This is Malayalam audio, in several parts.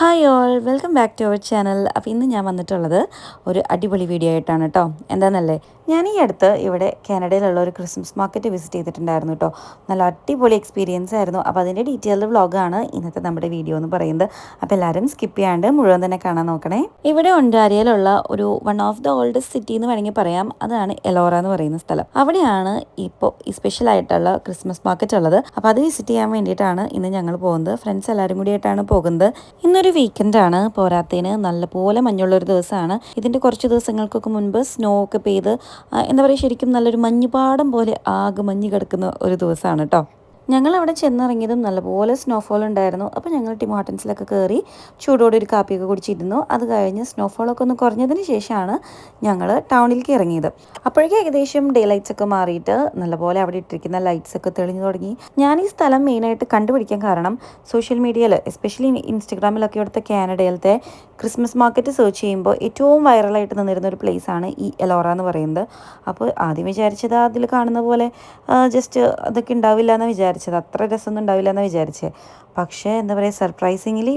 Hi all welcome back to our channel അപ്പോൾ ഇന്ന് ഞാൻ വന്നിട്ടുള്ളത് ഒരു അടിപൊളി വീഡിയോ ആയിട്ടാണ് കേട്ടോ എന്താണെന്നല്ലേ ഞാൻ ഈ അടുത്ത് ഇവിടെ കാനഡയിലുള്ള ഒരു ക്രിസ്മസ് മാർക്കറ്റ് വിസിറ്റ് ചെയ്തിട്ടുണ്ടായിരുന്നു കേട്ടോ. നല്ല അടിപൊളി എക്സ്പീരിയൻസ് ആയിരുന്നു. അപ്പോൾ അതിന്റെ ഡീറ്റെയിൽഡ് വ്ളോഗാണ് ഇന്നത്തെ നമ്മുടെ വീഡിയോ എന്ന് പറയുന്നത്. അപ്പോൾ എല്ലാവരും സ്കിപ്പ് ചെയ്യാണ്ട് മുഴുവൻ തന്നെ കാണാൻ നോക്കണേ. ഇവിടെ ഒണ്ടാരിയയിലുള്ള ഒരു one of the oldest city എന്ന് വേണമെങ്കിൽ പറയാം. അതാണ് എലോറ എന്ന് പറയുന്ന സ്ഥലം. അവിടെയാണ് ഇപ്പോൾ സ്പെഷ്യൽ ആയിട്ടുള്ള ക്രിസ്മസ് മാർക്കറ്റ് ഉള്ളത്. അപ്പോൾ അത് വിസിറ്റ് ചെയ്യാൻ വേണ്ടിയിട്ടാണ് ഇന്ന് ഞങ്ങൾ പോകുന്നത്. ഫ്രണ്ട്സ് എല്ലാവരും കൂടിയായിട്ടാണ് പോകുന്നത്. ഇന്നൊരു വീക്കെൻഡ് ആണ്. പോരാത്തതിന് നല്ലപോലെ മഞ്ഞുള്ള ഒരു ദിവസമാണ്. ഇതിന്റെ കുറച്ച് ദിവസങ്ങൾക്കൊക്കെ മുൻപ് സ്നോ ഒക്കെ പെയ്ത് എന്താ പറയുക ശരിക്കും നല്ലൊരു മഞ്ഞുപാടം പോലെ ആകെ മഞ്ഞ് കിടക്കുന്ന ഒരു ദിവസമാണ് കേട്ടോ. ഞങ്ങൾ അവിടെ ചെന്നിറങ്ങിയതും നല്ലപോലെ സ്നോഫോൾ ഉണ്ടായിരുന്നു. അപ്പോൾ ഞങ്ങൾ ടിമോട്ടൻസിലൊക്കെ കയറി ചൂടോടെ ഒരു കാപ്പിയൊക്കെ കുടിച്ചിരുന്നു. അത് കഴിഞ്ഞ് സ്നോഫോളൊക്കെ ഒന്ന് കുറഞ്ഞതിന് ശേഷമാണ് ഞങ്ങൾ ടൗണിലേക്ക് ഇറങ്ങിയത്. അപ്പോഴേക്കും ഏകദേശം ഡേ ലൈറ്റ്സ് ഒക്കെ മാറിയിട്ട് നല്ലപോലെ അവിടെ ഇട്ടിരിക്കുന്ന ലൈറ്റ്സ് ഒക്കെ തെളിഞ്ഞു തുടങ്ങി. ഞാൻ ഈ സ്ഥലം മെയിനായിട്ട് കണ്ടുപിടിക്കാൻ കാരണം സോഷ്യൽ മീഡിയയിൽ എസ്പെഷ്യലി ഇൻസ്റ്റഗ്രാമിലൊക്കെ ഇവിടുത്തെ കാനഡയിലത്തെ ക്രിസ്മസ് മാർക്കറ്റ് സെർച്ച് ചെയ്യുമ്പോൾ ഏറ്റവും വൈറലായിട്ട് നിന്നിരുന്ന ഒരു പ്ലേസ് ആണ് ഈ എലോറ എന്ന് പറയുന്നത്. അപ്പോൾ ആദ്യം വിചാരിച്ചത് അതിൽ കാണുന്ന പോലെ ജസ്റ്റ് അതൊക്കെ ഉണ്ടാവില്ല എന്ന് വിചാരിച്ചത്. അത്ര രസമൊന്നും ഉണ്ടാവില്ല എന്ന് വിചാരിച്ചത് പക്ഷേ എന്താ പറയുക സർപ്രൈസിങ്ങിലി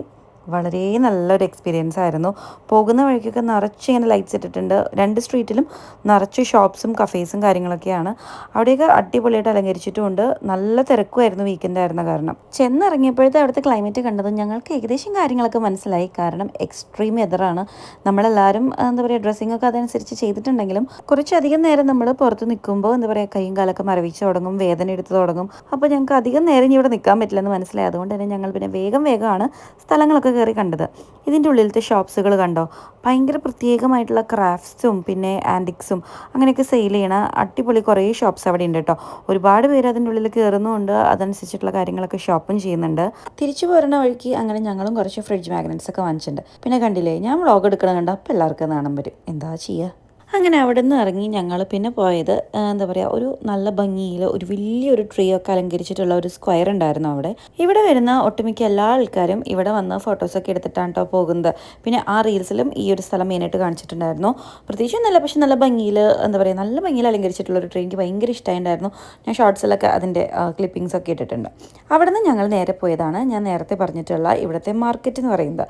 വളരെ നല്ലൊരു എക്സ്പീരിയൻസ് ആയിരുന്നു. പോകുന്ന വഴിക്കൊക്കെ നിറച്ച് ഇങ്ങനെ ലൈറ്റ്സ് ഇട്ടിട്ടുണ്ട്. രണ്ട് സ്ട്രീറ്റിലും നിറച്ച് ഷോപ്സും കഫേസും കാര്യങ്ങളൊക്കെയാണ്. അവിടെയൊക്കെ അടിപൊളിയായിട്ട് അലങ്കരിച്ചിട്ടുമുണ്ട്. നല്ല തിരക്കുമായിരുന്നു വീക്കെൻഡ് ആയിരുന്ന കാരണം. ചെന്നിറങ്ങിയപ്പോഴത്തെ അവിടുത്തെ ക്ലൈമറ്റ് കണ്ടത് ഞങ്ങൾക്ക് ഏകദേശം കാര്യങ്ങളൊക്കെ മനസ്സിലായി. കാരണം എക്സ്ട്രീം എതറാണ് നമ്മളെല്ലാവരും എന്താ പറയുക ഡ്രസ്സിംഗ് ഒക്കെ അതനുസരിച്ച് ചെയ്തിട്ടുണ്ടെങ്കിലും കുറച്ചധികം നേരം നമ്മൾ പുറത്ത് നിൽക്കുമ്പോൾ എന്താ പറയുക കൈയും കാലൊക്കെ മരവിച്ച് തുടങ്ങും വേദന എടുത്ത് തുടങ്ങും. അപ്പോൾ ഞങ്ങൾക്ക് അധികം നേരം ഇവിടെ നിൽക്കാൻ പറ്റില്ലെന്ന് മനസ്സിലായത് അതുകൊണ്ട് തന്നെ ഞങ്ങൾ പിന്നെ വേഗം വേഗമാണ് സ്ഥലങ്ങളൊക്കെ കയറി കണ്ടത്. ഇതിന്റെ ഉള്ളിലത്തെ ഷോപ്സുകൾ കണ്ടോ? ഭയങ്കര പ്രത്യേകമായിട്ടുള്ള ക്രാഫ്റ്റ്സും പിന്നെ ആന്റിക്സും അങ്ങനെയൊക്കെ സെയിൽ ചെയ്യണ അടിപൊളി കുറേ ഷോപ്സ് അവിടെ ഉണ്ട് കേട്ടോ. ഒരുപാട് പേര് അതിന്റെ ഉള്ളിൽ കയറുന്നുമുണ്ട്. അതനുസരിച്ചിട്ടുള്ള കാര്യങ്ങളൊക്കെ ഷോപ്പും ചെയ്യുന്നുണ്ട്. തിരിച്ചു പോരണ വഴിക്ക് അങ്ങനെ ഞങ്ങളും കുറച്ച് ഫ്രിഡ്ജ് മാഗ്നറ്റ്സ് ഒക്കെ വാങ്ങിച്ചിട്ടുണ്ട്. പിന്നെ കണ്ടില്ലേ ഞാൻ വ്ളോഗ് എടുക്കണം കണ്ട? അപ്പോൾ എല്ലാവർക്കും കാണാൻ വരും. എന്താ ചെയ്യുക? അങ്ങനെ അവിടെ നിന്ന് ഇറങ്ങി ഞങ്ങൾ പിന്നെ പോയത് എന്താ പറയുക ഒരു നല്ല ഭംഗിയിൽ ഒരു വലിയൊരു ട്രീ ഒക്കെ അലങ്കരിച്ചിട്ടുള്ള ഒരു സ്ക്വയർ ഉണ്ടായിരുന്നു അവിടെ. ഇവിടെ വരുന്ന ഒട്ടുമിക്ക എല്ലാ ആൾക്കാരും ഇവിടെ വന്ന് ഫോട്ടോസൊക്കെ എടുത്തിട്ടാണ് കേട്ടോ പോകുന്നത്. പിന്നെ ആ റീൽസിലും ഈ ഒരു സ്ഥലം മെയിനായിട്ട് കാണിച്ചിട്ടുണ്ടായിരുന്നു. പ്രത്യേകിച്ച് നല്ല പക്ഷെ നല്ല ഭംഗിയിൽ എന്താ പറയുക നല്ല ഭംഗിയിൽ അലങ്കരിച്ചിട്ടുള്ള ഒരു ട്രീ എനിക്ക് ഭയങ്കര ഇഷ്ടമായിട്ടുണ്ടായിരുന്നു ഞാൻ ഷോർട്സിലൊക്കെ അതിന്റെ ക്ലിപ്പിങ്സ് ഒക്കെ ഇട്ടിട്ടുണ്ട്. അവിടെ നിന്ന് ഞങ്ങൾ നേരെ പോയതാണ്. ഞാൻ നേരത്തെ പറഞ്ഞിട്ടുള്ള ഇവിടുത്തെ മാർക്കറ്റ് എന്ന് പറയുന്നത്.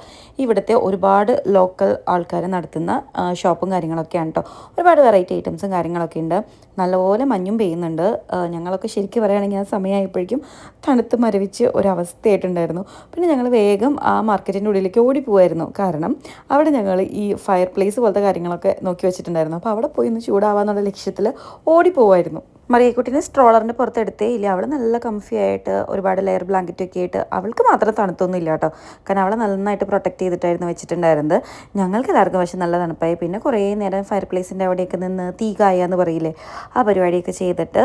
ഇവിടുത്തെ ഒരുപാട് ലോക്കൽ ആൾക്കാർ നടത്തുന്ന ഷോപ്പും കാര്യങ്ങളൊക്കെയാണ് കേട്ടോ ഒരുപാട് വെറൈറ്റി ഐറ്റംസും കാര്യങ്ങളൊക്കെ ഉണ്ട്. നല്ലപോലെ മഞ്ഞും പെയ്യുന്നുണ്ട്. ഞങ്ങളൊക്കെ ശരിക്കും പറയുകയാണെങ്കിൽ ആ സമയമായപ്പോഴേക്കും തണുത്ത് മരവിച്ച് ഒരവസ്ഥയായിട്ടുണ്ടായിരുന്നു. പിന്നെ ഞങ്ങൾ വേഗം ആ മാർക്കറ്റിന്റെ ഉള്ളിലേക്ക് ഓടിപ്പോവായിരുന്നു. കാരണം അവിടെ ഞങ്ങൾ ഈ ഫയർ പ്ലേസ് പോലത്തെ കാര്യങ്ങളൊക്കെ നോക്കി വെച്ചിട്ടുണ്ടായിരുന്നു. അപ്പോൾ അവിടെ പോയി ഒന്ന് ചൂടാവാന്നുള്ള ലക്ഷ്യത്തിൽ ഓടിപ്പോവായിരുന്നു. മറിയക്കുട്ടിനെ സ്ട്രോളറിന്റെ പുറത്തെടുത്തേ ഇല്ല. അവൾ നല്ല കംഫി ആയിട്ട് ഒരുപാട് ലെയർ ബ്ലാങ്കറ്റ് ഒക്കെ ആയിട്ട് അവൾക്ക് മാത്രം തണുത്തൊന്നും ഇല്ല കേട്ടോ. കാരണം അവളെ നന്നായിട്ട് പ്രൊട്ടക്ട് ചെയ്തിട്ടായിരുന്നു വെച്ചിട്ടുണ്ടായിരുന്നത്. ഞങ്ങൾക്ക് എല്ലാവർക്കും പക്ഷേ നല്ല തണുപ്പായി. പിന്നെ കുറേ നേരം ഫയർ പ്ലേസിന്റെ അവിടെയൊക്കെ നിന്ന് തീ കായ എന്ന് പറയില്ലേ? ആ പരിപാടിയൊക്കെ ചെയ്തിട്ട്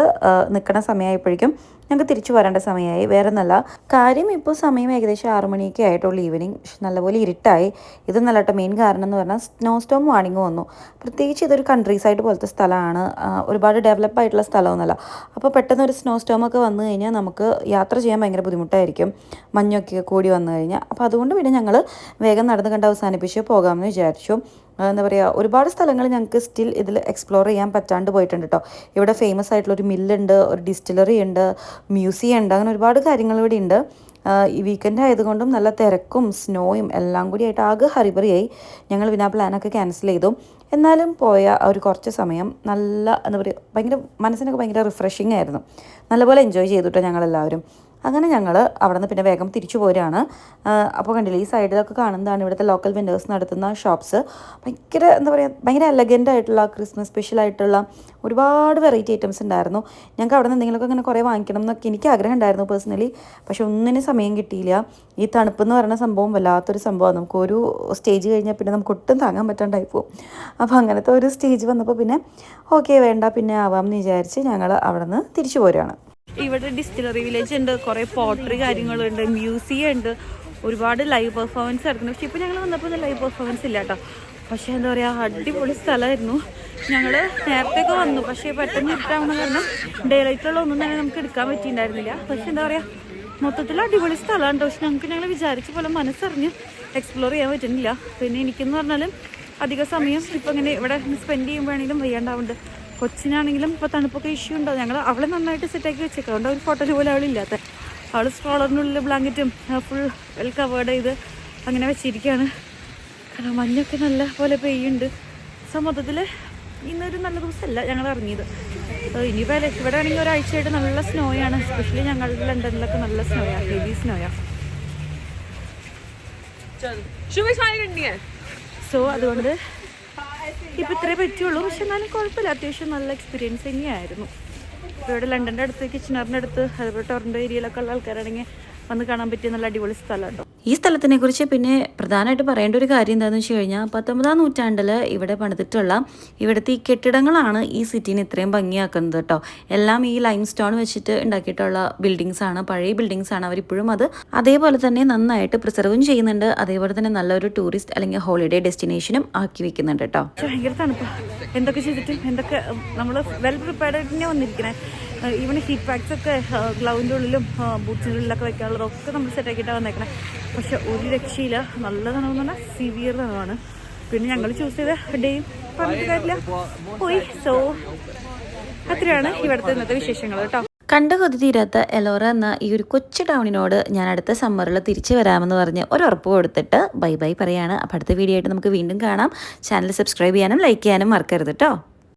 നിൽക്കണ സമയമായപ്പോഴേക്കും ഞങ്ങൾക്ക് തിരിച്ചു വരേണ്ട സമയമായി. വേറെ നല്ല കാര്യം ഇപ്പോൾ സമയം ഏകദേശം ആറു മണിയൊക്കെ ആയിട്ടുള്ളൂ ഈവനിങ് നല്ലപോലെ ഇരുട്ടായി. ഇത് നല്ല മെയിൻ കാരണം എന്ന് പറഞ്ഞാൽ സ്നോ സ്റ്റോം വാണിംഗ് വന്നു. പ്രത്യേകിച്ച് ഇതൊരു കൺട്രി സൈഡ് പോലത്തെ സ്ഥലമാണ്. ഒരുപാട് ഡെവലപ്പ് ആയിട്ടുള്ള സ്ഥലമൊന്നുമല്ല. അപ്പോൾ പെട്ടെന്ന് ഒരു സ്നോ സ്റ്റോം ഒക്കെ വന്നു കഴിഞ്ഞാൽ നമുക്ക് യാത്ര ചെയ്യാൻ ഭയങ്കര ബുദ്ധിമുട്ടായിരിക്കും. മഞ്ഞൊക്കെ കൂടി വന്നു കഴിഞ്ഞാൽ. അപ്പോൾ അതുകൊണ്ട് പിന്നെ ഞങ്ങൾ വേഗം നടന്ന് കണ്ട് അവസാനിപ്പിച്ച് പോകാമെന്ന് വിചാരിച്ചു. എന്താ പറയുക ഒരുപാട് സ്ഥലങ്ങൾ ഞങ്ങൾക്ക് സ്റ്റിൽ ഇതിൽ എക്സ്പ്ലോർ ചെയ്യാൻ പറ്റാണ്ട് പോയിട്ടുണ്ട് കേട്ടോ ഇവിടെ ഫേമസ് ആയിട്ടുള്ള ഒരു മില്ലുണ്ട് ഒരു ഡിസ്റ്റിലറി ഉണ്ട് മ്യൂസിയം ഉണ്ട് അങ്ങനെ ഒരുപാട് കാര്യങ്ങൾ ഇവിടെ ഉണ്ട്. ഈ വീക്കെൻഡ് ആയതുകൊണ്ടും നല്ല തിരക്കും സ്നോയും എല്ലാം കൂടി ആയിട്ട് ആകെ ഹറിബറിയായി. ഞങ്ങൾ പിന്നെ ആ പ്ലാനൊക്കെ ക്യാൻസൽ ചെയ്തു. എന്നാലും പോയ ഒരു കുറച്ച് സമയം നല്ല എന്താ പറയുക ഭയങ്കര മനസ്സിനൊക്കെ ഭയങ്കര റിഫ്രഷിംഗ് ആയിരുന്നു. നല്ലപോലെ എൻജോയ് ചെയ്തു കേട്ടോ ഞങ്ങളെല്ലാവരും. അങ്ങനെ ഞങ്ങൾ അവിടെ നിന്ന് പിന്നെ വേഗം തിരിച്ചു പോരാണ് അപ്പോൾ കണ്ടില്ലേ ഈ സൈഡിലൊക്കെ കാണുന്നതാണ് ഇവിടുത്തെ ലോക്കൽ വെൻഡേഴ്സ് നടത്തുന്ന ഷോപ്സ് ഭയങ്കര എന്താ പറയുക ഭയങ്കര എലഗന്റ് ആയിട്ടുള്ള ക്രിസ്മസ് സ്പെഷ്യൽ ആയിട്ടുള്ള ഒരുപാട് വെറൈറ്റി ഐറ്റംസ് ഉണ്ടായിരുന്നു. ഞങ്ങൾക്ക് അവിടെ നിന്ന് എന്തെങ്കിലുമൊക്കെ ഇങ്ങനെ കുറേ വാങ്ങിക്കണം എന്നൊക്കെ എനിക്ക് ആഗ്രഹം ഉണ്ടായിരുന്നു പേഴ്സണലി പക്ഷെ ഒന്നിനും സമയം കിട്ടിയില്ല. ഈ തണുപ്പ് എന്ന് പറയുന്ന സംഭവം വല്ലാത്തൊരു സംഭവമാണ്. നമുക്ക് ഒരു സ്റ്റേജ് കഴിഞ്ഞാൽ പിന്നെ നമുക്ക് ഒട്ടും താങ്ങാൻ പറ്റാണ്ടായി പോകും. അപ്പോൾ അങ്ങനത്തെ ഒരു സ്റ്റേജ് വന്നപ്പോൾ പിന്നെ ഓക്കെ വേണ്ട പിന്നെ ആവാം എന്ന് വിചാരിച്ച് ഞങ്ങൾ അവിടെ നിന്ന് തിരിച്ചു പോരുകയാണ്. ഇവിടെ ഡിസ്റ്റിലറി വില്ലേജ് ഉണ്ട് കുറെ പോട്ടറി കാര്യങ്ങളുണ്ട് മ്യൂസിയം ഉണ്ട്. ഒരുപാട് ലൈവ് പെർഫോമൻസ് നടക്കുന്നു. പക്ഷെ ഇപ്പൊ ഞങ്ങൾ വന്നപ്പോൾ ലൈവ് പെർഫോമൻസ് ഇല്ല കേട്ടോ പക്ഷെ എന്താ പറയാ അടിപൊളി സ്ഥലമായിരുന്നു. ഞങ്ങൾ നേരത്തെയൊക്കെ വന്നു. പക്ഷേ പെട്ടെന്ന് ഇരുട്ടാവുന്ന കാരണം ഡേ ലൈറ്റുള്ള ഒന്നും തന്നെ നമുക്ക് എടുക്കാൻ പറ്റിയിട്ടുണ്ടായിരുന്നില്ല. പക്ഷെ എന്താ പറയാ മൊത്തത്തിൽ അടിപൊളി സ്ഥലമാണ് പക്ഷെ ഞങ്ങൾക്ക് ഞങ്ങൾ വിചാരിച്ച പോലെ മനസ്സറിഞ്ഞ് എക്സ്പ്ലോർ ചെയ്യാൻ പറ്റുന്നില്ല. പിന്നെ എനിക്കെന്ന് പറഞ്ഞാലും അധിക സമയം ഇപ്പം ഇങ്ങനെ ഇവിടെ സ്പെൻഡ് ചെയ്യുമ്പോഴാണെങ്കിലും വയ്യാണ്ടാവുന്നുണ്ട്. കൊച്ചിനാണെങ്കിലും ഇപ്പോൾ തണുപ്പൊക്കെ ഇഷ്യൂ ഉണ്ടാവും ഞങ്ങൾ അവളെ നന്നായിട്ട് സെറ്റാക്കി വെച്ചേക്കാം. അതുകൊണ്ട് ഒരു ഫോട്ടോയിൽ പോലും അവളില്ലാത്ത അവൾ സ്ട്രോളറിനുള്ളിൽ ബ്ലാങ്കറ്റും ഫുൾ വെൽ കവേർഡ് ചെയ്ത് അങ്ങനെ വെച്ചിരിക്കുകയാണ് കാരണം മഞ്ഞൊക്കെ നല്ല പോലെ പെയ്യുണ്ട്. സോ മൊത്തത്തിൽ ഇന്നൊരു നല്ല ദിവസമല്ല ഞങ്ങൾ ഇറങ്ങിയത്. ഇനിയിപ്പോൾ ഇവിടെ ആണെങ്കിൽ ഒരാഴ്ചയായിട്ട് നല്ല സ്നോയാണ് സ്പെഷ്യലി ഞങ്ങളുടെ ലണ്ടനിലൊക്കെ നല്ല സ്നോയാണ് ഹെവി സ്നോയാണ് സോ അതുകൊണ്ട് ഇപ്പം ഇത്രേ പറ്റുള്ളൂ. പക്ഷെ എന്നാലും കുഴപ്പമില്ല. അത്യാവശ്യം നല്ല എക്സ്പീരിയൻസ് തന്നെയായിരുന്നു. ഇപ്പോൾ ഇവിടെ ലണ്ടന്റെ അടുത്ത് കിച്ചണറിന്റെ അടുത്ത് അതുപോലെ ടൊറന്റോ ഏരിയയിലൊക്കെ ഉള്ള ആൾക്കാരാണെങ്കിൽ വന്ന് കാണാൻ പറ്റിയ നല്ല അടിപൊളി സ്ഥലം കേട്ടോ ഈ സ്ഥലത്തിനെ കുറിച്ച് പിന്നെ പ്രധാനമായിട്ട് പറയേണ്ട ഒരു കാര്യം എന്താണെന്ന് വെച്ച് കഴിഞ്ഞാൽ പത്തൊമ്പതാം നൂറ്റാണ്ടിൽ ഇവിടെ പണിതിട്ടുള്ള ഇവിടുത്തെ ഈ കെട്ടിടങ്ങളാണ് ഈ സിറ്റീനെ ഇത്രയും ഭംഗിയാക്കുന്നത് കേട്ടോ. എല്ലാം ഈ ലൈം സ്റ്റോൺ വെച്ചിട്ട് ഉണ്ടാക്കിയിട്ടുള്ള ബിൽഡിങ്സ് ആണ് പഴയ ബിൽഡിങ്സ് ആണ് അവരിപ്പോഴും അത്. അതേപോലെ തന്നെ നന്നായിട്ട് പ്രിസർവും ചെയ്യുന്നുണ്ട്. അതേപോലെ തന്നെ നല്ലൊരു ടൂറിസ്റ്റ് അല്ലെങ്കിൽ ഹോളിഡേ ഡെസ്റ്റിനേഷനും ആക്കി വെക്കുന്നുണ്ട് കേട്ടോ. ഭയങ്കര തണുപ്പ്. എന്തൊക്കെ ചെയ്തിട്ടും? എന്തൊക്കെ നമ്മൾ വെൽ പ്രിപ്പയർഡ് തന്നെ വന്നിരിക്കണേ. ഈവൻ ഹീറ്റ് പാക്സ് ഒക്കെ ഗ്ലൗവിന്റെ ഉള്ളിലും ബൂട്ട്സിന്റെ വെക്കാനുള്ളതൊക്കെ നമ്മൾ സെറ്റ് ആക്കിയിട്ടാണ് വന്നേക്കണേ. പക്ഷെ ഒരു രക്ഷയില്ല. നല്ല പറഞ്ഞാൽ സിവിയർ തണുവാണ് പിന്നെ ഞങ്ങൾ ചൂസ് ചെയ്ത ഡേയും പറഞ്ഞിട്ട് കാര്യമില്ല. പോയി. സോ അത്രയാണ് ഇവിടുത്തെ ഇന്നത്തെ വിശേഷങ്ങൾ കേട്ടോ. കണ്ട കൊതി തീരാത്ത എലോറ എന്ന ഈ ഒരു കൊച്ചു ടൗണിനോട് ഞാൻ അടുത്ത സമ്മറിൽ തിരിച്ചു വരാമെന്ന് പറഞ്ഞ് ഒരു ഉറപ്പ് കൊടുത്തിട്ട് ബൈ ബൈ പറയാണ്. അപ്പോൾ അടുത്ത വീഡിയോ ആയിട്ട് നമുക്ക് വീണ്ടും കാണാം. ചാനൽ സബ്സ്ക്രൈബ് ചെയ്യാനും ലൈക്ക് ചെയ്യാനും മറക്കരുത് കേട്ടോ.